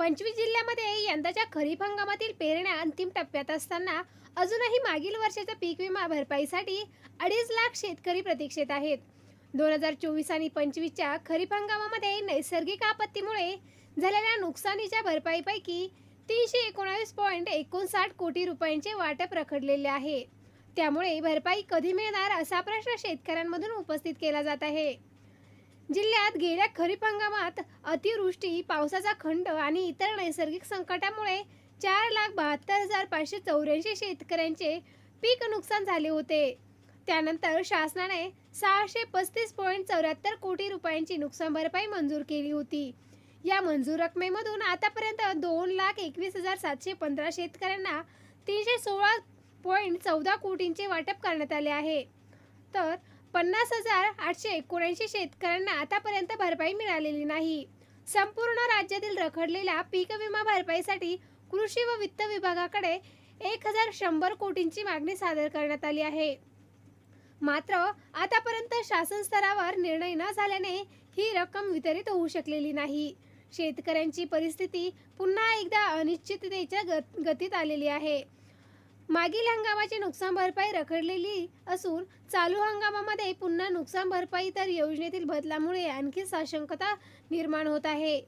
पंचवीस जिल्ह्यामध्ये यंदाच्या खरीप हंगामातील पेरण्या अंतिम टप्प्यात असताना अजूनही मागील वर्षाच्या पीक विमा भरपाईसाठी अडीच लाख शेतकरी प्रतीक्षेत आहेत. दोन हजार चोवीस आणि पंचवीसच्या खरीप हंगामामध्ये नैसर्गिक आपत्तीमुळे झालेल्या नुकसानीच्या भरपाईपैकी तीनशे एकोणावीस पॉईंट एकोणसाठ कोटी रुपयांचे वाटप रखडलेले आहे. त्यामुळे भरपाई कधी मिळणार असा प्रश्न शेतकऱ्यांमधून उपस्थित केला जात आहे. जिल्ह्यात गेल्या खरीप हंगामात अतिवृष्टी पावसाचा खंड आणि इतर नैसर्गिक संकटामुळे चार लाख बहात्तर हजार पाचशे चौऱ्याऐंशी शेतकऱ्यांचे पीक नुकसान झाले होते. त्यानंतर शासनाने सहाशे पस्तीस पॉईंट चौऱ्याहत्तर कोटी रुपयांची नुकसान भरपाई मंजूर केली होती. या मंजूर रकमेमधून आतापर्यंत दोन लाख एकवीस हजार सातशे पंधरा शेतकऱ्यांना तीनशे सोळा पॉईंट चौदा कोटींचे वाटप करण्यात आले आहे. तर पन्नास हजार आठशे एकोणऐंशी शेतकऱ्यांना आतापर्यंत भरपाई मिळालेली नाही. संपूर्ण राज्यातील रखडलेल्या पीक विमा भरपाईसाठी कृषी व वित्त विभागाकडे एक हजार शंभर कोटींची मागणी सादर करण्यात आली आहे. मात्र आतापर्यंत शासन स्तरावर निर्णय न झाल्याने ही रक्कम वितरित होऊ शकलेली नाही. शेतकऱ्यांची परिस्थिती पुन्हा एकदा अनिश्चिततेच्या गत गतीत आलेली आहे. मागील हंगामाची नुकसान भरपाई रखडलेली असून चालू हंगामामध्ये पुन्हा नुकसान भरपाई तर योजनेतील बदलामुळे आणखी साशंकता निर्माण होत आहे.